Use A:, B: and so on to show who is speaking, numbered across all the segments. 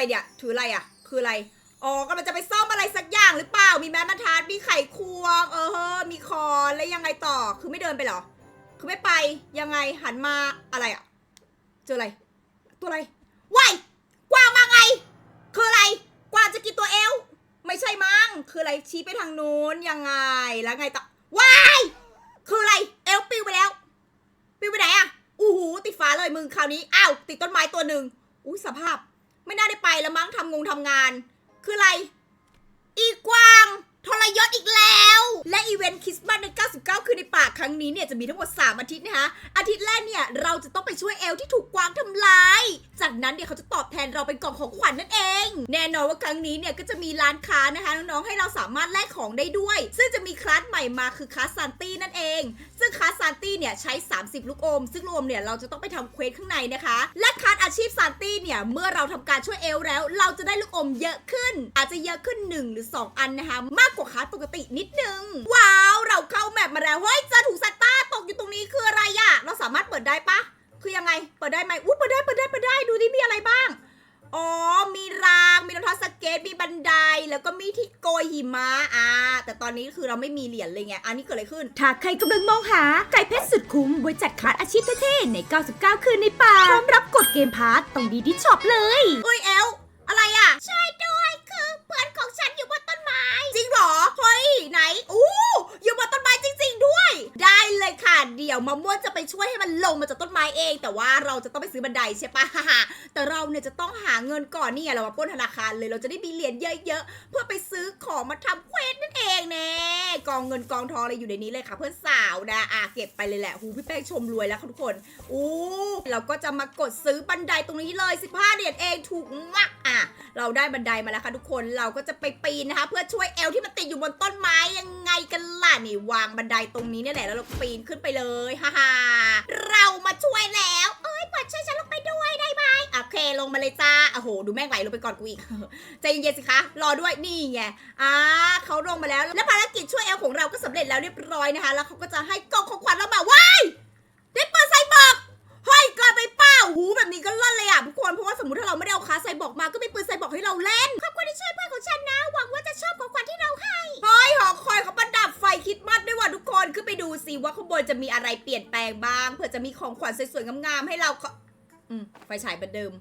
A: อะไรเนี่ย ถืออะไรอะ คืออะไร อ๋อกำลังจะไปซ่อมอะไรสักอย่างหรือเปล่า มีแม่บรรทัดมีไขควง เออ มีคอนแล้วยังไงต่อ คือไม่เดินไปหรอ คือไม่ไป ยังไง หันมา อะไรอะ เจออะไร ตัวอะไรว้ายกวางมาไง คืออะไร กวางจะกินตัวเอล ไม่ใช่มั้ง คืออะไร ชี้ไปทางนู้น ยังไง แล้วไงต่อว้ายคืออะไร เอลปิวไปแล้ว ปิวไปไหนอะอู้หูติดฟ้าเลยมึงคราวนี้ อ้าว ติดต้นไม้ตัวหนึ่งอุ้ยสภาพ ไม่น่าได้ไปล้วมั้งทำงงทำงาน คืออะไร อีกวางทรยศอีกแล้ว และอีเวนต์คริสต์มาสใน 99 คืนในป่าครั้งนี้เนี่ยจะมีทั้งหมด 3 อาทิตย์นะคะ อาทิตย์แรกเนี่ย เราจะต้องไปช่วยเอลที่ถูกกวางทำลาย จากนั้นเนี่ยเขาจะตอบแทนเราเป็นกล่องของขวัญนั่นเอง แน่นอนว่าครั้งนี้เนี่ยก็จะมีร้านค้านะคะ น้องๆ ให้เราสามารถแลกของได้ด้วย ซึ่งจะมีคลาสใหม่มาคือคลาสซานตี้ เอง ซึ่งคลาสซานตี้เนี่ยใช้ 30 ลูกอม ซึ่งลูกอมเนี่ยเราจะต้องไปทำเควสข้างในนะคะ และคลาสอาชีพซานตี้เนี่ยเมื่อเราทำการช่วยเอลแล้ว เราจะได้ลูกอมเยอะขึ้น อาจจะเยอะขึ้น 1 หรือ 2 อันนะคะ มากกว่าคลาสปกตินิดนึง ว้าวเราเข้าแมปมาแล้วเฮ้ยเจอถุงซานต้าตกอยู่ตรงนี้คืออะไรอะเราสามารถเปิดได้ปะคือยังไงเปิดได้ไหมอุ้ยเปิดได้เปิดได้เปิดได้ดูดิมีอะไรบ้าง อ๋อ มีราง มีรองเท้าสเก็ต มีบันได แล้วก็มีที่โกยหิมะ อ่า แต่ตอนนี้คือเราไม่มีเหรียญเลยไง อันนี้เกิดอะไรขึ้น
B: ถ้าใครกำลังมองหาไก่เพชรสุดคุ้มไว้จัดคลาสอาชีพเท่ๆใน 99 คืนในป่า พร้อมรับกดเกมพาร์ตต้องดีที่ช็อปเลย
A: เอ้ยแอล อะไรอะช่วยด้วย คือเพื่อนของฉันอยู่บนต้นไม้ จริงเหรอ เฮ้ย ไหนอู้อยู่บนต้นไม้จริง ๆ ด้วย ได้ เลยค่ะ เดี๋ยวมะม่วงจะไปช่วยให้มันลงมาจากต้นไม้เอง แต่ว่าเราจะต้องไปซื้อบันไดใช่ปะแต่เราเนี่ยจะต้องหาเงินก่อนนี่ไงเรามาป้นธนาคารเลย เราจะได้มีเหรียญเยอะๆ เพื่อไปซื้อของมาทำเควสนั่นเองแน่กองเงินกองทองอะไรอยู่ในนี้เลยค่ะ เพื่อนสาวนะอะเก็บไปเลยแหละหูพี่แป้งชมรวยแล้วทุกคนอู้เราก็จะมากดซื้อบันไดตรงนี้เลย 15 เหรียญเองถูกมากอะ เราได้บันไดมาแล้วค่ะทุกคนเราก็จะไปปีนนะคะ เพื่อช่วยเอลที่มันติดอยู่บนต้นไม้ยังไงกันล่ะนี่วางบันไดตรงนี้เนี่ยแหละแล้วเราปีนขึ้นไปเลยฮ่าฮ่าเรามาช่วยแล้วเอ้ยปิดช่วยฉันลงไปด้วยได้ไหมโอเคลงมาเลยจ้าโอ้โห ดูแม่งไหลลงไปก่อนกูอีกใจเย็นๆสิคะ รอด้วยนี่ไงอ่าเขาลงมาแล้วและภารกิจช่วยเอลของเราก็สำเร็จแล้วเรียบร้อยนะคะ แล้วเขาก็จะให้กล่องของขวัญเรามาว้ายได้เปิดไซบอก หูแบบนี้ก็ลั่นเลยอะทุกคนเพราะว่าสมมติถ้าเราไม่ได้เอาคาไซบอกมาก็มีปืนไซบอกให้เราเล่นขอบคุณที่ช่วยเพื่อนของฉันนะ หวังว่าจะชอบของขวัญที่เราให้เฮ้ยหอคอยเขาประดับไฟคิดมัดด้วยว่ะทุกคนขึ้นไปดูสิว่าข้างบนจะมีอะไรเปลี่ยนแปลงบ้างเผื่อจะมีของขวัญสวยๆงามๆให้เราอืมไฟฉายเหมือนเดิม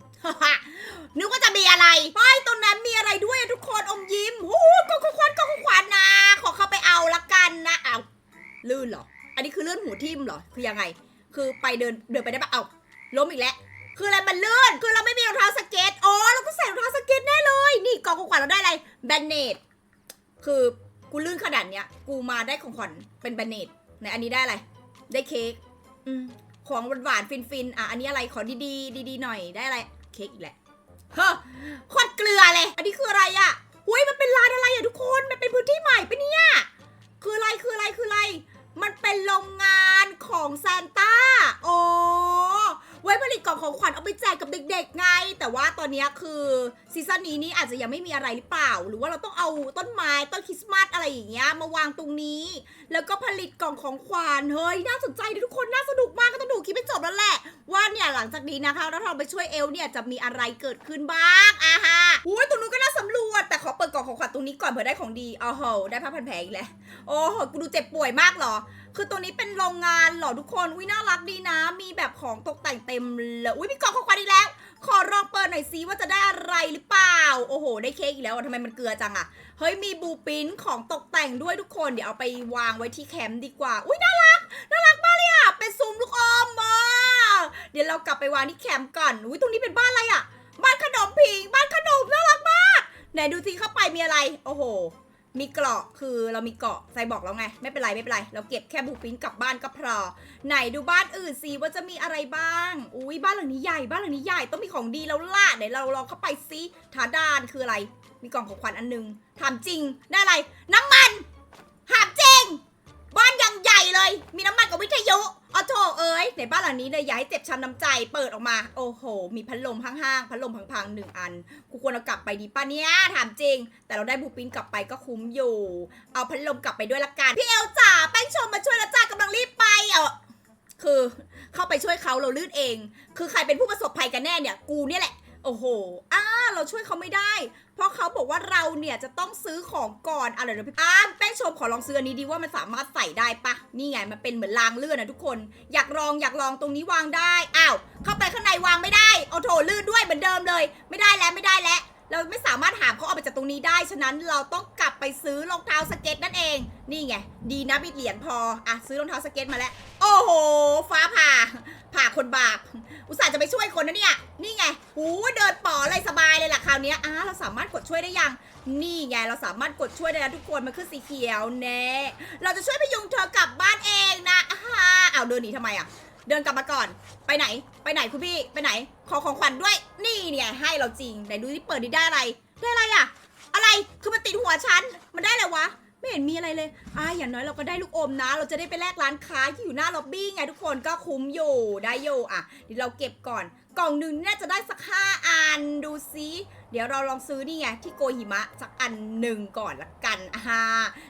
A: นึกว่าจะมีอะไรเฮ้ยตรงนั้นมีอะไรด้วยทุกคนอมยิ้มโอ้โหกองขวัญกองขวัญนะขอเข้าไปเอาละกันนะเอาลื่นเหรอ อันนี้คือเลื่อนหูทิ่มเหรอ คือยังไง คือไปเดินเดินไปได้ปะเอา ล้มอีกแล้ว คืออะไรมันเลื่อนคือเราไม่มีรองเท้าสเก็ต อ๋อเราก็ใส่รองเท้าสเก็ตแน่เลย นี่กองของขวัญเราได้อะไร แบนเนต คือกูลื่นขนาดเนี้ย กูมาได้ของขวัญเป็นแบนเนตในอันนี้ได้อะไร ได้เค้ก อืม ของหวานๆฟินๆ อะ อันนี้อะไร ขอดีๆ ดีๆ หน่อย ได้อะไร เค้กอีกแหละ เฮ้อโคตรเกลือเลย อันนี้คืออะไรอะหุยมันเป็นร้านอะไรอะทุกคน มันเป็นพื้นที่ใหม่ปะเนี่ย คืออะไร คืออะไร คืออะไร มันเป็นโรงงานของซานต้าอ๋อไว้ผ ล่องของขวัญเอาไปแจกกับเด็ก ๆ ไง แต่ว่าตอนนี้คือซีซั่นนี้นี่อาจจะยังไม่มีอะไรหรือเปล่า หรือว่าเราต้องเอาต้นไม้ต้นคริสต์มาสอะไรอย่างเงี้ยมาวางตรงนี้ แล้วก็ผลิตกล่องของขวัญเฮ้ยน่าสนใจทุกคนน่าสนุกมากก็ต้องดูคลิปให้จบแล้วแหละว่าเนี่ยหลังจากนี้นะคะแล้วเราไปช่วยเอลเนี่ยจะมีอะไรเกิดขึ้นบ้างอ่าฮะ อุ้ยตรงนู้นก็น่าสำรวจ แต่ขอเปิดกล่องของขวัญตรงนี้ก่อนเผื่อได้ของดีอ๋อโหได้ผ้าพันแผลอีกแล้ว โอ้โหกูดูเจ็บป่วยมากเหรอ คือตัวนี้เป็นโรงงานเหรอทุกคนอุ้ยน่ารักดีนะ มีแบบของตกแต่งเต็มเลยอุ้ยมีกล่องของขวัญอีกแล้ว ขอลองเปิดหน่อยซิว่าจะได้อะไรหรือเปล่า โอ้โห ได้เค้กอีกแล้วทำไมมันเกลือจังอะเฮ้ยมีบูปินของตกแต่งด้วยทุกคนเดี๋ยวเอาไปวางไว้ที่แคมป์ดีกว่า อุ้ยน่ารักน่ารักมากเลยอะเป็นซุ้มลูกอมมาเดี๋ยวเรากลับไปวางที่แคมป์ก่อนอุ้ยตรงนี้เป็นบ้านอะไรอะ บ้านขนมผิง บ้านขนมน่ารักมาก ไหนดูสิเข้าไปมีอะไร โอ้โห มีเกราะคือเรามีเกราะใส่บอกแล้วไง ไม่เป็นไรไม่เป็นไร เราเก็บแค่บูปินกลับบ้านก็พอ ไหนดูบ้านอื่นสิว่าจะมีอะไรบ้าง อุ้ยบ้านหลังนี้ใหญ่บ้านหลังนี้ใหญ่ต้องมีของดีแล้วล่ะเดี๋ยวเราลองเข้าไปซิฐานดานคืออะไร มีกล่องของขวัญอันหนึงถามจริงได้อะไร น้ำมัน ในบ้านหลังนี้เลยอย่าให้เจ็บช้ำน้ำใจ เปิดออกมา โอ้โห มีพัดลมห้างๆ พัดลมพังๆหนึ่งอัน กูควรเอากลับไปดีป่ะเนี่ย ถามจริง แต่เราได้บูปินกลับไปก็คุ้มอยู่ เอาพัดลมกลับไปด้วยละกัน พี่เอลจ๋าแป้งชมมาช่วยแล้วจ้ากำลังรีบไปเออคือเข้าไปช่วยเขาเราลื่นเอง คือใครเป็นผู้ประสบภัยกันแน่เนี่ย กูเนี่ยแหละ โอ้โหอะ เราช่วยเขาไม่ได้ เพราะเขาบอกว่าเราเนี่ยจะต้องซื้อของก่อนอะไรเดี๋ยวพี่อ้ามแป้งชมขอลองซื้ออันนี้ดีว่ามันสามารถใส่ได้ปะนี่ไงมันเป็นเหมือนรางเลื่อนนะทุกคน อยากลองอยากลองตรงนี้วางได้อ้าวเข้าไปข้างในวางไม่ได้เอาโถลื่นด้วยเหมือนเดิมเลย ไม่ได้แล้วไม่ได้แล้วเราไม่สามารถหามเขาออกไปจากตรงนี้ได้ ฉะนั้นเราต้องกลับไปซื้อรองเท้าสเก็ตนั่นเอง นี่ไง ดีนะมีเหรียญพอ อะ ซื้อรองเท้าสเก็ตมาแล้ว โอ้โห ฟ้าผ่า ผ่าคนบาป อุตส่าห์จะไปช่วยคนนะเนี่ย นี่ไงหูเดินป่ออะไรสบายเลยล่ะคราวนี้อะเราสามารถกดช่วยได้ยัง นี่ไงเราสามารถกดช่วยได้แล้วทุกคนมันขึ้นสีเขียวแน่เราจะช่วยพยุงเธอกลับบ้านเองนะอ่าเอาวเดินหนีทำไมอะเดินกลับมาก่อน ไปไหน ไปไหนคุณพี่ ไปไหน ขอของขวัญด้วย นี่เนี่ยให้เราจริง ไหนดูที่เปิดดิได้อะไร ได้อะไรอะอะไร คือมันติดหัวฉัน มันได้อะไรวะ เห็นมีอะไรเลยอ่าอย่างน้อยเราก็ได้ลูกอมนะ เราจะได้ไปแลกร้านค้าที่อยู่หน้าล็อบบี้ไงทุกคนก็คุ้มอยู่ได้อยู่อะเดี๋ยวเราเก็บก่อน กล่องหนึ่งน่าจะได้สักห้าอันดูซิเดี๋ยวเราลองซื้อนี่ไงที่โกยหิมะสักอันหนึ่งก่อนละกันอ่า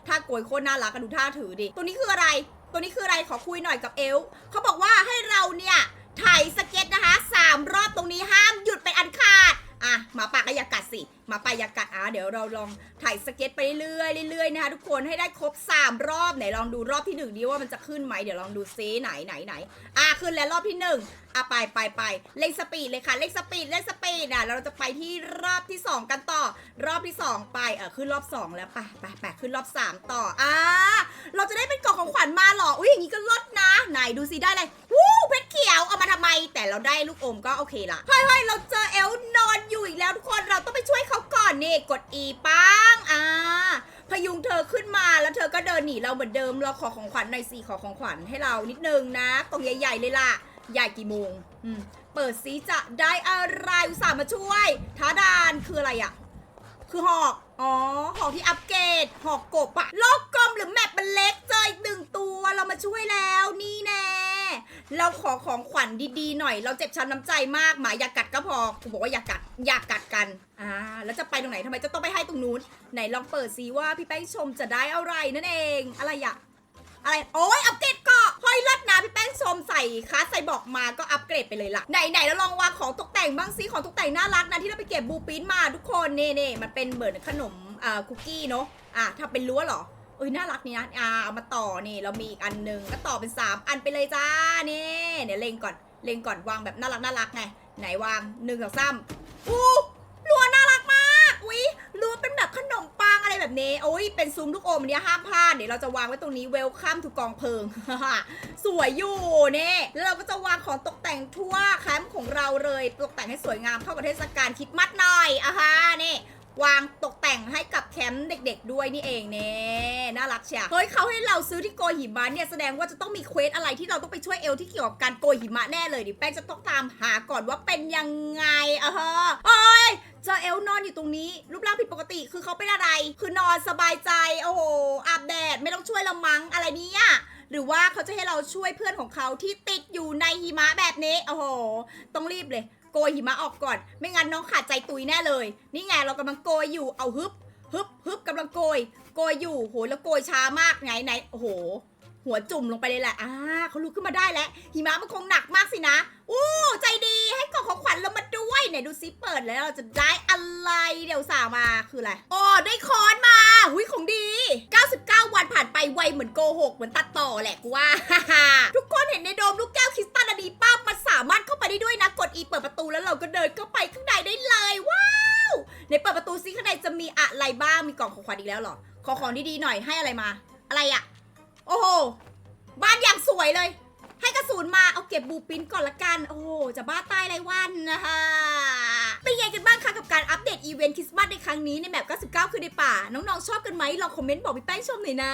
A: ถ้าโกยโคตรน่ารักก็ดูท่าถือดิตัวนี้คืออะไร ตัวนี้คืออะไรขอคุยหน่อยกับเอลเขาบอกว่าให้เราเนี่ยถ่ายสเก็ตนะคะสามรอบตรงนี้ห้ามหยุดเป็นอันขาด อะหมาป่าก็อย่ากัดสิหมาป่าอย่ากัดอะเดี๋ยวเราลองถ่ายสเก็ตไปเรื่อยๆเรื่อยๆนะคะทุกคนให้ได้ครบ 3 รอบไหนลองดูรอบที่หนึ่งดีว่ามันจะขึ้นไหมเดี๋ยวลองดูซิไหนไหนไหนอะขึ้นแล้วรอบที่หนึ่งอะไปไปไปเล่นสปีดเลยค่ะเล่นสปีดเล่นสปีดอะแล้วเราจะไปที่รอบที่ 2 กันต่อ รอบที่ 2 ไปเออขึ้นรอบ 2 แล้วไปไปไปขึ้นรอบ 3 ต่ออะเราจะได้เป็นกล่องของขวัญมาหรออุ้ยอย่างนี้ก็ลดนะไหนดูสิได้เลยวู้เพชรเขียวเอามาทำไม แต่เราได้ลูกอมก็โอเคละเฮ้ยเฮ้ยเราเจอเอลนอนอยู่อีกแล้วทุกคนเราต้องไปช่วยเขาก่อนนี่กด E ปังอ่าพยุงเธอขึ้นมาแล้วเธอก็เดินหนีเราเหมือนเดิมเราขอของขวัญหน่อยสิขอของขวัญให้เรานิดนึงนะกล่องใหญ่ๆเลยล่ะใหญ่กี่โมงอืมเปิดซิจะได้อะไรอุตส่าห์มาช่วยท้าดานคืออะไรอะคือหอก อ๋อ หอกที่อัปเกรด หอกกบอะโลกกลมหรือแมปมันเล็กเจออีกหนึ่งตัวเรามาช่วยแล้วนี่แน่ เราขอของขวัญดีๆหน่อย เราเจ็บช้ำน้ำใจมากหมาอย่ากัดก็พอกูบอกว่าอย่ากัดอย่ากัดกันอ่าแล้วจะไปตรงไหนทำไมจะต้องไปให้ตรงนู้นไหนลองเปิดซิว่าพี่แป้งชมจะได้อะไรนั่นเอง อะไรอะอะไรโอ้ยอัปเกรดเกาะห้อยลิศนะพี่แป้งชมใส่คาสใส่บอกมาก็อัปเกรดไปเลยล่ะไหนไหนแล้วลองวางของตกแต่งบ้างซิของตกแต่งน่ารักนะที่เราไปเก็บบูปินมาทุกคนเน่เน่มันเป็นเหมือนขนมอ่าคุกกี้เนาะอะถ้าเป็นรั้วหรอ เอ้ยน่ารักนี่นะอ่าเอามาต่อนี่เรามีอีกอันหนึ่งก็ต่อเป็น 3 อันไปเลยจ้านี่เดี๋ยวเล็งก่อนเล็งก่อนวางแบบน่ารักน่ารักไงไหนวางหนึ่งสองสามอู้รัวน่ารักมากอุ้ยรัวเป็นแบบขนมปังอะไรแบบนี้โอ้ยเป็นซุ้มลูกอมเนี้ยห้ามพลาดเดี๋ยวเราจะวางไว้ตรงนี้เวลคัมถูกกองเพลิง สวยอยู่เนี่แล้วเราก็จะวางของตกแต่งทั่วแคมป์ของเราเลยตกแต่งให้สวยงามเข้ากับเทศกาลคิดมัดหน่อยอะฮะนี่ วางตกแต่งให้กับแคมป์เด็ก ๆ ด้วยนี่เองเน่น่ารักเชียเฮ้ยเขาให้เราซื้อที่โกหิมะเนี่ยแสดงว่าจะต้องมีเควสอะไรที่เราต้องไปช่วยเอลที่เกี่ยวกับการโกหิมะแน่เลยดิแป้งจะต้องตามหาก่อนว่าเป็นยังไงอะฮะเอ้ยเจอเอลนอนอยู่ตรงนี้ รูปร่างผิดปกติคือเขาเป็นอะไร คือนอนสบายใจโอ้โหอาบแดดไม่ต้องช่วยละมังอะไรเนี้ยหรือว่าเขาจะให้เราช่วยเพื่อนของเขาที่ติดอยู่ในหิมะแบบนี้ โอ้โห ต้องรีบเลย โกยหิมะออกก่อน ไม่งั้นน้องขาดใจตุยแน่เลย นี่ไงเรากำลังโกยอยู่ เอาฮึบฮึบฮึบกำลังโกย โกยอยู่ โห แล้วโกยช้ามาก ไหนไหนโอ้โห หัวจุ่มลงไปเลยแหละอ่าเขาลุกขึ้นมาได้แล้ว หิมะมันคงหนักมากสินะ อู้ใจดีให้กล่องของขวัญเรามาด้วยไหนดูซิเปิดแล้วเราจะได้อะไรเดี๋ยวสาวมาคืออะไรอ๋อได้คอนมาหุยของดี 99 วันผ่านไปไวเหมือนโกหกเหมือนตัดต่อแหละกูว่า ทุกคนเห็นในโดมลูกแก้วคริสตัลอันนี้ป้ามันสามารถเข้าไปได้ด้วยนะกด E เปิดประตูแล้วเราก็เดินเข้าไปข้างในได้เลยว้าวในเปิดประตูซิข้างในจะมีอะไรบ้างมีกล่องของขวัญอีกแล้วหรอขอของดีๆหน่อยให้อะไรมา อะไรอะ โอ้โห บ้านอย่างสวยเลย ให้กระสุนมาเอาเก็บบูปินก่อนละกัน โอ้โห จะบ้าตายไรวันนะคะเป็นไงกันบ้างคะกับการอัปเดตอีเวนต์คริสต์มาสในครั้งนี้ในแบบ99คือในป่า น้องๆชอบกันไหมลองคอมเมนต์บอกพี่แป้งชมหน่อยนะ